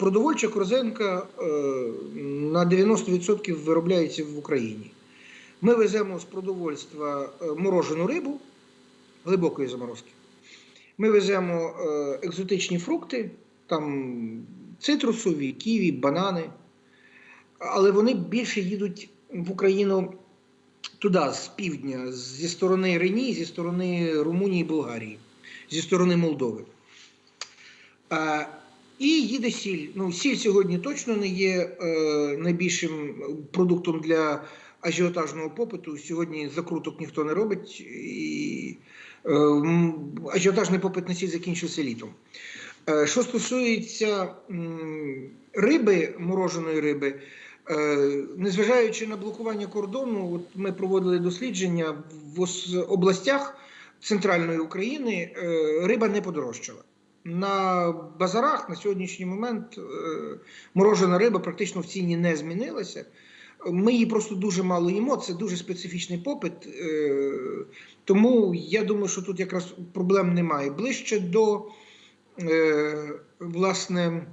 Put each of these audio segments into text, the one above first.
продовольча корзинка е, на 90% виробляється в Україні. Ми веземо з продовольства е, морожену рибу глибокої заморозки. Ми веземо е, екзотичні фрукти, там цитрусові, ківі, банани. Але вони більше їдуть в Україну туди, з півдня, зі сторони Рені, зі сторони Румунії і Болгарії, зі сторони Молдови. І їде сіль. Ну, сіль сьогодні точно не є е, найбільшим продуктом для ажіотажного попиту. Сьогодні закруток ніхто не робить, і е, ажіотажний попит на сіль закінчився літом. Е, що стосується м, риби, мороженої риби, е, незважаючи на блокування кордону, от ми проводили дослідження в областях центральної України, е, риба не подорожчала. На базарах на сьогоднішній момент е, морожена риба практично в ціні не змінилася. Ми її просто дуже мало їмо, це дуже специфічний попит. е, Тому я думаю, що тут якраз проблем немає. Ближче до е, власне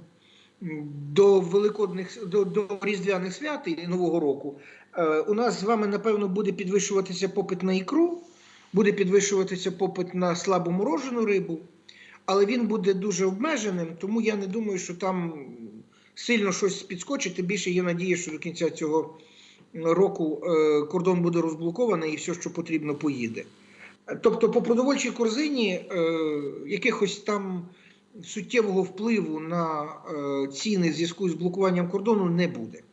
до великодних до, до різдвяних свят і Нового року. У нас з вами напевно буде підвищуватися попит на ікру, буде підвищуватися попит на слабоморожену рибу, але він буде дуже обмеженим, тому я не думаю, що там сильно щось підскочить. Більше є надія, що до кінця цього року е, кордон буде розблокований і все, що потрібно, поїде. Тобто, по продовольчій корзині е, якихось там суттєвого впливу на е, ціни в зв'язку з блокуванням кордону не буде.